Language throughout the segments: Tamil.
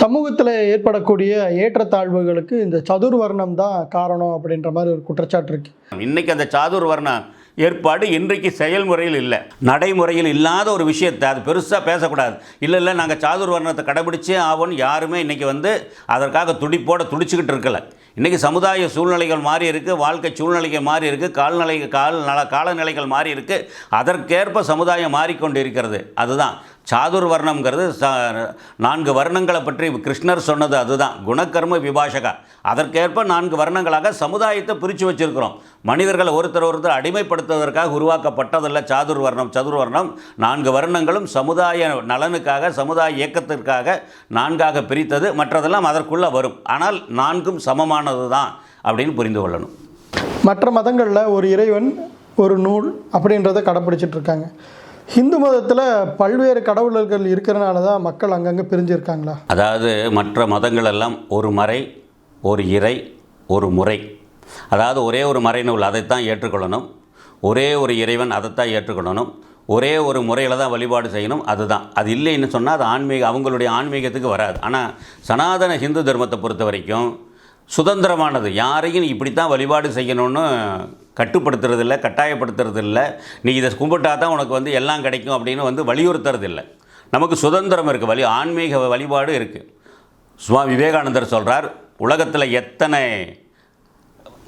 சமூகத்தில் ஏற்படக்கூடிய ஏற்றத்தாழ்வுகளுக்கு இந்த சதுர்வர்ணம் தான் காரணம் அப்படின்ற மாதிரி ஒரு குற்றச்சாட்டு இருக்கு. இன்னைக்கு அந்த சாதுர்வர்ண ஏற்பாடு இன்றைக்கு செயல்முறையில் இல்லை. நடைமுறையில் இல்லாத ஒரு விஷயத்தை அது பெருசாக பேசக்கூடாது. இல்லை இல்லை நாங்கள் சாதுர் வர்ணத்தை கடைபிடிச்சே ஆவோன்னு யாருமே இன்றைக்கி வந்து அதற்காக துடிப்போட துடிச்சுக்கிட்டு இருக்கல. இன்றைக்கி சமுதாய சூழ்நிலைகள் மாறி இருக்குது வாழ்க்கை சூழ்நிலைகள் மாறி இருக்குது கால்நிலை கால் நல காலநிலைகள் மாறி இருக்குது அதற்கேற்ப சமுதாயம் மாறிக்கொண்டு இருக்கிறது அதுதான். சாதுர் வர்ணம்ங்கிறது ச நான்கு வர்ணங்களை பற்றி கிருஷ்ணர் சொன்னது அதுதான். குணக்கர்ம விபாஷகா. அதற்கேற்ப நான்கு வர்ணங்களாக சமுதாயத்தை பிரித்து வச்சுருக்கிறோம். மனிதர்களை ஒருத்தர் ஒருத்தர் அடிமைப்படுத்துவதற்காக உருவாக்கப்பட்டதல்ல. சாதுர் வர்ணம் சதுர்வர்ணம் நான்கு வர்ணங்களும் சமுதாய நலனுக்காக சமுதாய இயக்கத்திற்காக நான்காக பிரித்தது. மற்றதெல்லாம் அதற்குள்ளே வரும். ஆனால் நான்கும் சமமானது தான் அப்படின்னு புரிந்து கொள்ளணும். மற்ற மதங்களில் ஒரு இறைவன் ஒரு நூல் அப்படின்றத கடைப்பிடிச்சிட்டு இருக்காங்க. ஹிந்து மதத்தில் பல்வேறு கடவுளர்கள் இருக்கிறனால தான் மக்கள் அங்கங்கே பிரிஞ்சிருக்காங்களா? அதாவது மற்ற மதங்கள் எல்லாம் ஒரு மறை ஒரு இறை ஒரு முறை. அதாவது ஒரே ஒரு மறைநூல் அதைத்தான் ஏற்றுக்கொள்ளணும். ஒரே ஒரு இறைவன் அதைத்தான் ஏற்றுக்கொள்ளணும். ஒரே ஒரு முறையில் தான் வழிபாடு செய்யணும். அதுதான். அது இல்லைன்னு சொன்னால் அது ஆன்மீக அவங்களுடைய ஆன்மீகத்துக்கு வராது. ஆனால் சனாதன ஹிந்து தர்மத்தை பொறுத்த வரைக்கும் சுதந்திரமானது. யாரையும் இப்படி தான் வழிபாடு செய்யணும்னு கட்டுப்படுத்துறது இல்லை கட்டாயப்படுத்துறது இல்லை நீ இதை கும்பிட்டா தான் உனக்கு வந்து எல்லாம் கிடைக்கும் அப்படின்னு வந்து வலியுறுத்துறது இல்லை நமக்கு சுதந்திரம் இருக்குது வழி ஆன்மீக வழிபாடு இருக்குது சுவாமி விவேகானந்தர் சொல்கிறார் உலகத்தில் எத்தனை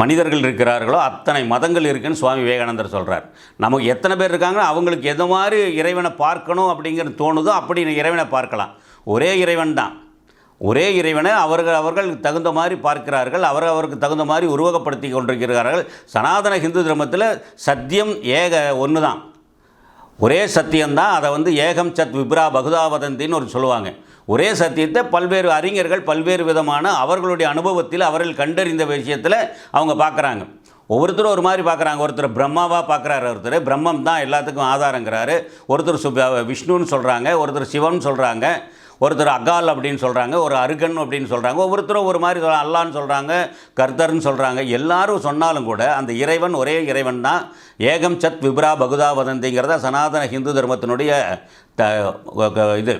மனிதர்கள் இருக்கிறார்களோ அத்தனை மதங்கள் இருக்குன்னு சுவாமி விவேகானந்தர் சொல்கிறார் நமக்கு எத்தனை பேர் இருக்காங்களோ அவங்களுக்கு எது மாதிரி இறைவனை பார்க்கணும் அப்படிங்கிறது தோணுதோ அப்படி இறைவனை பார்க்கலாம். ஒரே இறைவன் தான். ஒரே இறைவனை அவர்கள் அவர்கள் தகுந்த மாதிரி பார்க்கிறார்கள் அவர் அவருக்கு தகுந்த மாதிரி உருவகப்படுத்தி கொண்டிருக்கிறார்கள். சனாதன ஹிந்து தர்மத்தில் சத்தியம் ஏக ஒன்று தான். ஒரே சத்தியம்தான் அதை வந்து ஏகம் சத் விப்ரா பகுதாவதந்தின்னு ஒரு சொல்லுவாங்க. ஒரே சத்தியத்தை பல்வேறு அறிஞர்கள் பல்வேறு விதமான அவர்களுடைய அனுபவத்தில் அவர்கள் கண்டறிந்த விஷயத்தில் அவங்க பார்க்குறாங்க ஒவ்வொருத்தரும் ஒரு மாதிரி பார்க்குறாங்க ஒருத்தர் பிரம்மாவாக பார்க்குறாரு ஒருத்தர் பிரம்மம் தான் எல்லாத்துக்கும் ஆதாரங்கிறாரு. ஒருத்தர் சு விஷ்ணுன்னு சொல்கிறாங்க ஒருத்தர் சிவன் சொல்கிறாங்க ஒருத்தர் அகால் அப்படின்னு சொல்கிறாங்க ஒரு அருகன் அப்படின்னு சொல்கிறாங்க ஒவ்வொருத்தரும் ஒரு மாதிரி சொல்ல அல்லான்னு சொல்கிறாங்க கர்த்தர்னு சொல்கிறாங்க எல்லாரும் சொன்னாலும் கூட அந்த இறைவன் ஒரே இறைவன் தான். ஏகம் சத் விப்ரா பகுதா வதந்திங்கிறத சனாதன ஹிந்து தர்மத்தினுடைய த இது.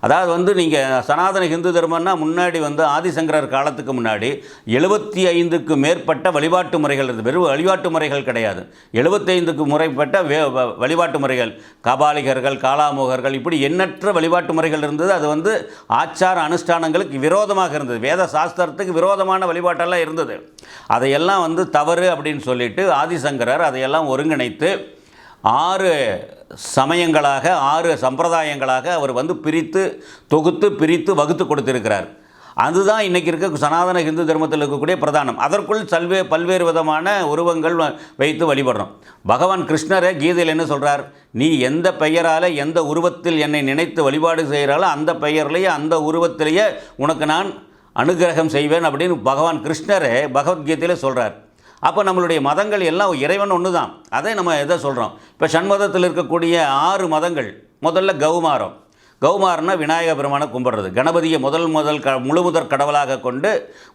அதாவது வந்து நீங்கள் சனாதன ஹிந்து தர்மம்னா முன்னாடி வந்து ஆதிசங்கரர் காலத்துக்கு முன்னாடி எழுபத்தி ஐந்துக்கு மேற்பட்ட வழிபாட்டு முறைகள் இருந்தது. வெறும் வழிபாட்டு முறைகள் கிடையாது. எழுபத்தைந்துக்கு முறைப்பட்ட வே வ- வழிபாட்டு முறைகள். கபாலிகர்கள் காலாமுகர்கள் இப்படி எண்ணற்ற வழிபாட்டு முறைகள் இருந்தது. அது வந்து ஆச்சார அனுஷ்டானங்களுக்கு விரோதமாக இருந்தது. வேத சாஸ்திரத்துக்கு விரோதமான வழிபாட்டெல்லாம் இருந்தது. அதையெல்லாம் வந்து தவறு அப்படின்னு சொல்லிட்டு ஆதிசங்கரர் அதையெல்லாம் ஒருங்கிணைத்து ஆறு சமயங்களாக ஆறு சம்பிரதாயங்களாக அவர் வந்து பிரித்து தொகுத்து பிரித்து வகுத்து கொடுத்திருக்கிறார். அதுதான் இன்றைக்கி இருக்க சனாதன ஹிந்து தர்மத்தில் இருக்கக்கூடிய பிரதானம். அதற்குள் சல்வே பல்வேறு விதமான உருவங்கள் வ- வைத்து வழிபடுறோம். பகவான் கிருஷ்ணரை கீதையில் என்ன சொல்கிறார் நீ எந்த பெயரால் எந்த உருவத்தில் என்னை நினைத்து வழிபாடு செய்கிறாலோ அந்த பெயர்லேயே அந்த உருவத்திலேயே உனக்கு நான் அனுகிரகம் செய்வேன் அப்படின்னு பகவான் கிருஷ்ணரே பகவத்கீதையில் சொல்கிறார் அப்போ நம்மளுடைய மதங்கள் எல்லாம் இறைவன் ஒன்று தான் அதை நம்ம எதை சொல்கிறோம் இப்போ சண்மதத்தில் இருக்கக்கூடிய ஆறு மதங்கள். முதல்ல கௌமாரம். கௌமாரம்னா விநாயக பெருமானை கும்பிட்றது. கணபதியை முதல் முதல் க முழுமுதற் கடவுளாக கொண்டு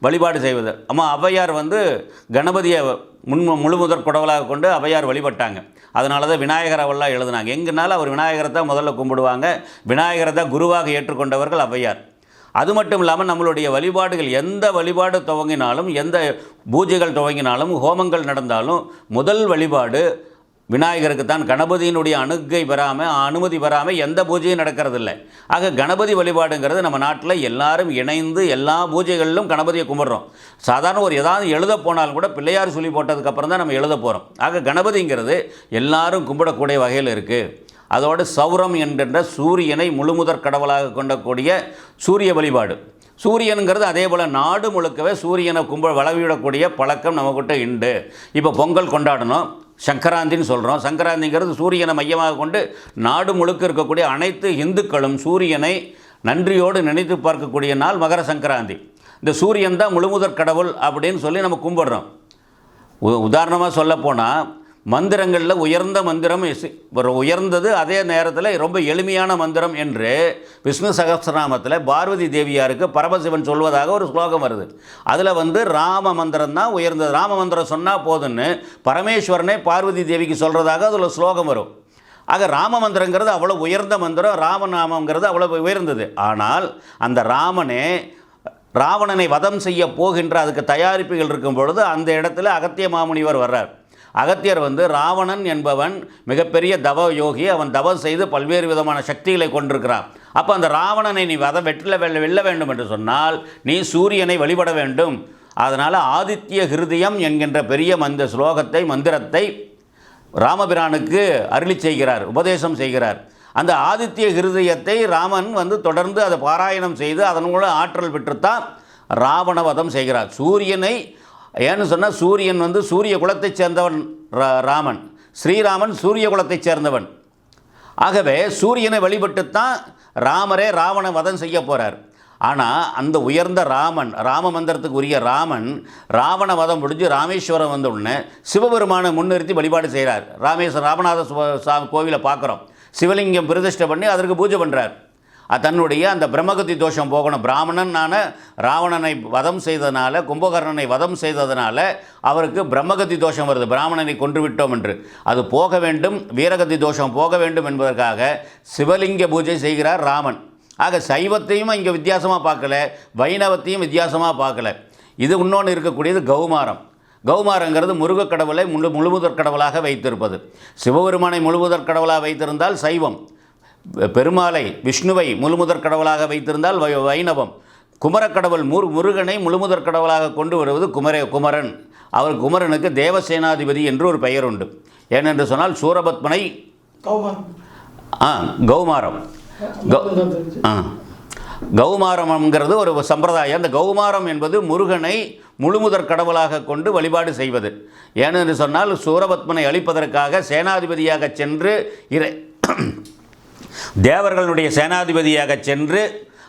வழிபாடு செய்வது. அம்மா ஔவையார் வந்து கணபதியை முன் முழுமுதற் கடவுளாக கொண்டு ஔவையார் வழிபட்டாங்க. அதனால தான் விநாயகர் அவெல்லாம் எழுதுனாங்க. எங்கனாலும் அவர் விநாயகரை தான் முதல்ல கும்பிடுவாங்க. விநாயகரை தான் குருவாக ஏற்றுக்கொண்டவர்கள் ஔவையார். அது மட்டும் இல்லாமல் நம்மளுடைய வழிபாடுகள் எந்த வழிபாடு துவங்கினாலும் எந்த பூஜைகள் துவங்கினாலும் ஹோமங்கள் நடந்தாலும் முதல் வழிபாடு விநாயகருக்கு தான். கணபதியினுடைய அணுகை பெறாமல் அனுமதி பெறாமல் எந்த பூஜையும் நடக்கிறதில்ல. ஆக கணபதி வழிபாடுங்கிறது நம்ம நாட்டில் எல்லாரும் இணைந்து எல்லா பூஜைகளிலும் கணபதியை கும்பிட்றோம். சாதாரண ஒரு ஏதாவது எழுத போனாலும் கூட பிள்ளையார் சொல்லி போட்டதுக்கப்புறம் தான் நம்ம எழுத போகிறோம் ஆக கணபதிங்கிறது எல்லாரும் கும்பிடக்கூடிய வகையில் இருக்குது அதோடு சௌரம் என்கின்ற சூரியனை முழுமுதற் கடவுளாக கொண்டக்கூடிய சூரிய வழிபாடு. சூரியனுங்கிறது அதே போல் நாடு முழுக்கவே சூரியனை கும்ப வளவிடக்கூடிய பழக்கம் நம்மக்கிட்ட உண்டு இப்போ பொங்கல் கொண்டாடணும் சங்கராந்தின்னு சொல்கிறோம் சங்கராந்திங்கிறது சூரியனை மையமாக கொண்டு நாடு முழுக்க இருக்கக்கூடிய அனைத்து இந்துக்களும் சூரியனை நன்றியோடு நினைத்து பார்க்கக்கூடிய நாள் மகர சங்கராந்தி. இந்த சூரியன் தான் முழுமுதற் கடவுள் அப்படின்னு சொல்லி நம்ம கும்பிடுறோம். உதாரணமாக சொல்லப்போனால் மந்திரங்களில் உயர்ந்த மந்திரம் ஒரு உயர்ந்தது அதே நேரத்தில் ரொம்ப எளிமையான மந்திரம் என்று விஷ்ணு சகசிரநாமத்தில் பார்வதி தேவியாருக்கு பரமசிவன் சொல்வதாக ஒரு ஸ்லோகம் வருது. அதில் வந்து ராம மந்திரம் தான் உயர்ந்தது. ராம மந்திரம் சொன்னால் போதுன்னு பரமேஸ்வரனே பார்வதி தேவிக்கு சொல்கிறதாக அதில் ஸ்லோகம் வரும். ஆக ராம மந்திரங்கிறது அவ்வளோ உயர்ந்த மந்திரம் ராமநாமங்கிறது அவ்வளோ உயர்ந்தது. ஆனால் அந்த ராமனே ராவணனை வதம் செய்ய போகின்ற அதுக்கு தயாரிப்புகள் இருக்கும் பொழுது அந்த இடத்துல அகத்திய மாமுனிவர் வர்றார். அகத்தியர் வந்து ராவணன் என்பவன் மிகப்பெரிய தவ யோகி அவன் தவம் செய்து பல்வேறு விதமான சக்திகளை கொண்டிருக்கிறான். அப்போ அந்த ராவணனை நீ வத வெற்றில வெல்ல வெல்ல வேண்டும் என்று சொன்னால் நீ சூரியனை வழிபட வேண்டும். அதனால் ஆதித்ய ஹிருதயம் என்கின்ற பெரிய மந்த ஸ்லோகத்தை மந்திரத்தை ராமபிரானுக்கு அருளி செய்கிறார் உபதேசம் செய்கிறார். அந்த ஆதித்ய ஹிருதயத்தை ராமன் வந்து தொடர்ந்து அதை பாராயணம் செய்து அதன் மூலம் ஆற்றல் பெற்றுத்தான் ராவணவதம் செய்கிறார். சூரியனை ஏன்னு சொன்னால் சூரியன் வந்து சூரிய குலத்தைச் சேர்ந்தவன் ரா- ராமன். ஸ்ரீராமன் சூரிய குலத்தைச் சேர்ந்தவன். ஆகவே சூரியனை வழிபட்டுத்தான் ராமரே ராவண வதம் செய்ய போகிறார் ஆனால் அந்த உயர்ந்த ராமன் ராம மந்திரத்துக்கு உரிய ராமன் ராவண வதம் முடிஞ்சு ராமேஸ்வரம் வந்த உடனே சிவபெருமானை முன்னிறுத்தி வழிபாடு செய்கிறார் ராமேஸ்வரம் ராமநாத சுவ- சா கோவிலை பார்க்குறோம். சிவலிங்கம் பிரதிஷ்டை பண்ணி அதற்கு பூஜை பண்ணுறார் தன்னுடைய அந்த பிரம்மகத்தி தோஷம் போகணும். பிராமணனான ராவணனை வதம் செய்ததனால கும்பகர்ணனை வதம் செய்ததனால அவருக்கு பிரம்மகத்தி தோஷம் வருது. பிராமணனை கொன்று விட்டோம் என்று. அது போக வேண்டும் வீரகத்தி தோஷம் போக வேண்டும் என்பதற்காக சிவலிங்க பூஜை செய்கிறார் ராமன். ஆக சைவத்தையும் இங்கே வித்தியாசமாக பார்க்கல வைணவத்தையும் வித்தியாசமாக பார்க்கல. இது இன்னொன்று இருக்கக்கூடியது கௌமாரம். கௌமாரங்கிறது முருகக் கடவுளை முழு முழுமுதற் கடவுளாக வைத்திருப்பது. சிவபெருமானை முழுமுதற் கடவுளாக வைத்திருந்தால் சைவம். பெருமாளை விஷ்ணுவை முழுமுதற் கடவுளாக வைத்திருந்தால் வை வைணவம். குமரக்கடவுள் முரு முருகனை முழுமுதற் கடவுளாக கொண்டு வருவது குமரே குமரன். அவர் குமரனுக்கு தேவசேனாதிபதி என்று ஒரு பெயர் உண்டு. ஏனென்று சொன்னால் சூரபத்மனை ஆ கௌமாரம். கௌ ஆ. கௌமாரம்ங்கிறது ஒரு சம்பிரதாயம். அந்த கௌமாரம் என்பது முருகனை முழுமுதற் கடவுளாக கொண்டு வழிபாடு செய்வது. ஏனென்று சொன்னால் சூரபத்மனை அழிப்பதற்காக சேனாதிபதியாக சென்று இறை தேவர்களுடைய சேனாதிபதியாக சென்று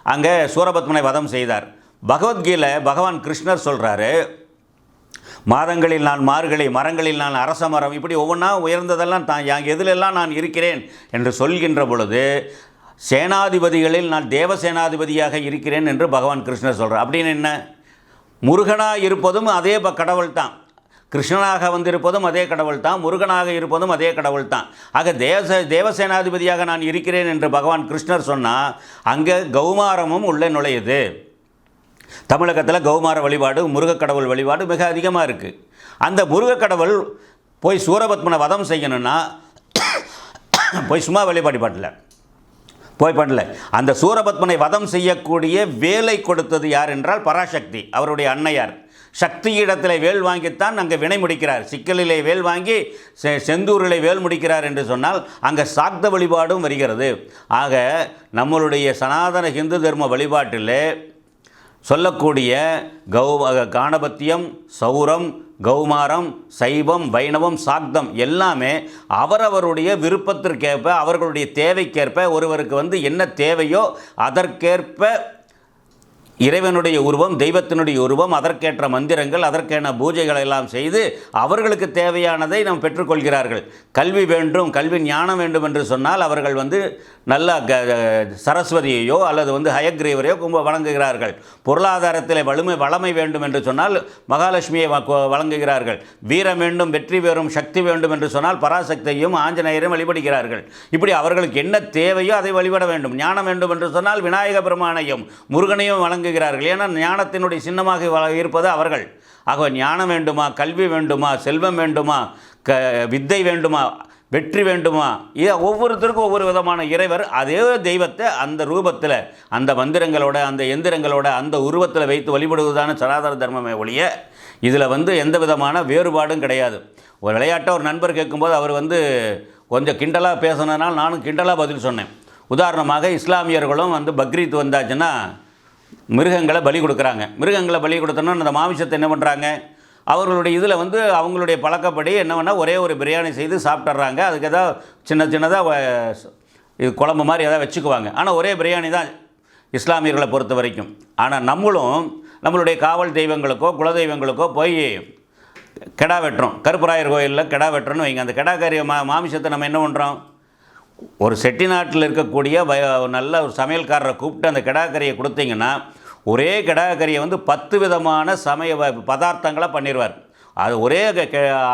அங்கே சூரபத்மனை வதம் செய்தார். பகவத்கீதை பகவான் கிருஷ்ணர் சொல்கிறாரு மாதங்களில் நான் மார்கழி மரங்களில் நான் அரச மரம் இப்படி ஒவ்வொன்றா உயர்ந்ததெல்லாம் தான் எதிலெல்லாம் நான் இருக்கிறேன் என்று சொல்கின்ற பொழுது சேனாதிபதிகளில் நான் தேவ சேனாதிபதியாக இருக்கிறேன் என்று பகவான் கிருஷ்ணர் சொல்கிறார் அப்படின்னு என்ன? முருகனாக இருப்பதும் அதே ப- கடவுள் தான் கிருஷ்ணனாக வந்திருப்பதும் அதே கடவுள் தான் முருகனாக இருப்பதும் அதே கடவுள் தான் ஆக தேவ தேவசேனாதிபதியாக நான் இருக்கிறேன் என்று பகவான் கிருஷ்ணர் சொன்னால் அங்கே கௌமாரமும் உள்ளே நுழையுது. தமிழகத்தில் கௌமார வழிபாடு முருகக் கடவுள் வழிபாடு மிக அதிகமாக இருக்குது அந்த முருகக்கடவுள் போய் சூரபத்மனை வதம் செய்யணும்னா போய் சும்மா வழிபாடு பாட்டில் போய் பண்ணல. அந்த சூரபத்மனை வதம் செய்யக்கூடிய வேலை கொடுத்தது யார் என்றால் பராசக்தி அவருடைய அன்னையார். சக்தியிடத்தில் வேல் வாங்கித்தான் அங்கே வினை முடிக்கிறார். சிக்கலிலே வேல் வாங்கி செ- செந்தூரிலே வேல் முடிக்கிறார் என்று சொன்னால் அங்கே சாக்த வழிபாடும் வருகிறது. ஆக நம்மளுடைய சனாதன ஹிந்து தர்ம வழிபாட்டிலே சொல்லக்கூடிய கௌ காணபத்தியம் சௌரம் கௌமாரம் சைவம் வைணவம் சாக்தம் எல்லாமே அவரவருடைய விருப்பத்திற்கேற்ப அவர்களுடைய தேவைக்கேற்ப ஒருவருக்கு வந்து என்ன தேவையோ அதற்கேற்ப இறைவனுடைய உருவம் தெய்வத்தினுடைய உருவம் அதற்கேற்ற மந்திரங்கள் அதற்கேன பூஜைகள் எல்லாம் செய்து அவர்களுக்கு தேவையானதை நாம் பெற்றுக்கொள்கிறார்கள். கல்வி வேண்டும் கல்வி ஞானம் வேண்டும் என்று சொன்னால் அவர்கள் வந்து நல்ல க சரஸ்வதியையோ அல்லது வந்து ஹயக்ரீவரையோ கும்ப வழங்குகிறார்கள் பொருளாதாரத்தில் வலிமை வளமை வேண்டும் என்று சொன்னால் மகாலட்சுமியை வ- வழங்குகிறார்கள். வீரம் வேண்டும் வெற்றி பெறும் சக்தி வேண்டும் என்று சொன்னால் பராசக்தியையும் ஆஞ்சநேயரையும் வழிபடுகிறார்கள். இப்படி அவர்களுக்கு என்ன தேவையோ அதை வழிபட வேண்டும். ஞானம் வேண்டும் என்று சொன்னால் விநாயக பெருமானையும் முருகனையும் வழங்குகிறார்கள் ஏன்னா ஞானத்தினுடைய சின்னமாக இருப்பது அவர்கள். ஆக ஞானம் வேண்டுமா கல்வி வேண்டுமா செல்வம் வேண்டுமா க வித்தை வேண்டுமா வெற்றி வேண்டுமா இது ஒவ்வொருத்தருக்கும் ஒவ்வொரு விதமான இறைவர். அதே தெய்வத்தை அந்த ரூபத்தில் அந்த மந்திரங்களோட அந்த எந்திரங்களோட அந்த உருவத்தில் வைத்து வழிபடுவதான சனாதன தர்மமே ஒழிய இதில் வந்து எந்த விதமான வேறுபாடும் கிடையாது. ஒரு விளையாட்டை ஒரு நண்பர் கேட்கும்போது அவர் வந்து கொஞ்சம் கிண்டலாக பேசினதுனால நானும் கிண்டலாக பதில் சொன்னேன். உதாரணமாக இஸ்லாமியர்களும் வந்து பக்ரீத் வந்தாச்சுன்னா மிருகங்களை பலி கொடுக்குறாங்க. மிருகங்களை பலி கொடுத்தோன்னா அந்த மாமிசத்தை என்ன பண்ணுறாங்க அவர்களுடைய இதில் வந்து அவங்களுடைய பழக்கப்படி என்ன பண்ணால் ஒரே ஒரு பிரியாணி செய்து சாப்பிட்றாங்க அதுக்கு ஏதாவது சின்ன சின்னதாக இது குழம்பு மாதிரி ஏதாவது வச்சுக்குவாங்க. ஆனால் ஒரே பிரியாணி தான் இஸ்லாமியர்களை பொறுத்த வரைக்கும். ஆனால் நம்மளும் நம்மளுடைய காவல் தெய்வங்களுக்கோ குலதெய்வங்களுக்கோ போய் கெடா வெட்டுறோம். கருப்பராயர் கோயிலில் கெடா வெட்டுறோன்னு வைங்க. அந்த கெடா மா மாமிசத்தை நம்ம என்ன பண்ணுறோம் ஒரு செட்டிநாட்டில் இருக்கக்கூடிய வய நல்ல ஒரு சமையல்காரரை கூப்பிட்டு அந்த கிடாக்கறியை கொடுத்தீங்கன்னா ஒரே கிடாக்கறியை வந்து பத்து விதமான சமய வ- பதார்த்தங்களை பண்ணிடுவார் அது ஒரே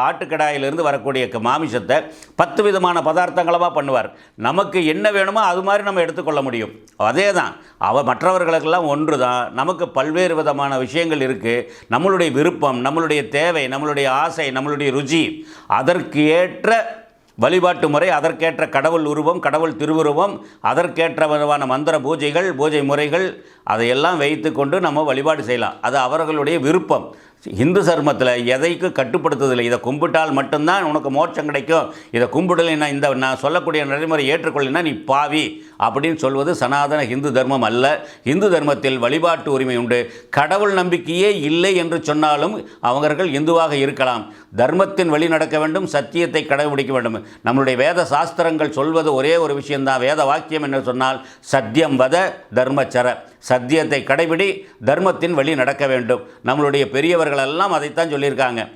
ஆட்டுக்கடாயிலிருந்து வரக்கூடிய மாமிசத்தை பத்து விதமான பதார்த்தங்களமாக பண்ணுவார். நமக்கு என்ன வேணுமோ அது மாதிரி நம்ம எடுத்துக்கொள்ள முடியும். அதே தான் அவ மற்றவர்களுக்கெல்லாம் ஒன்று தான் நமக்கு பல்வேறு விதமான விஷயங்கள் இருக்குது நம்மளுடைய விருப்பம் நம்மளுடைய தேவை நம்மளுடைய ஆசை நம்மளுடைய ருச்சி அதற்கு ஏற்ற வழிபாட்டு முறை அதற்கேற்ற கடவுள் உருவம் கடவுள் திருவுருவம் அதற்கேற்ற விதமான மந்திர பூஜைகள் பூஜை முறைகள் அதையெல்லாம் வைத்துக்கொண்டு நம்ம வழிபாடு செய்யலாம். அது அவர்களுடைய விருப்பம். இந்து சர்மத்தில் எதைக்கு கட்டுப்படுத்துவதில்லை இதை கும்பிட்டால் மட்டும்தான் உனக்கு மோட்சம் கிடைக்கும். இதை கும்பிடலைன்னா இந்த நான் சொல்லக்கூடிய நடைமுறை ஏற்றுக்கொள்ளினா நீ பாவி அப்படின்னு சொல்வது சனாதன இந்து தர்மம் அல்ல. இந்து தர்மத்தில் வழிபாட்டு உரிமை உண்டு. கடவுள் நம்பிக்கையே இல்லை என்று சொன்னாலும் அவர்கள் இந்துவாக இருக்கலாம். தர்மத்தின் வழி நடக்க வேண்டும் சத்தியத்தை கடைபிடிக்க வேண்டும். நம்மளுடைய வேத சாஸ்திரங்கள் சொல்வது ஒரே ஒரு விஷயம்தான். வேத வாக்கியம் என்று சொன்னால் சத்தியம் வத தர்மச்சர. சத்தியத்தை கடைபிடி தர்மத்தின் வழி நடக்க வேண்டும். நம்மளுடைய பெரியவர்கள் எல்லாம் அதைத்தான் சொல்லியிருக்காங்க.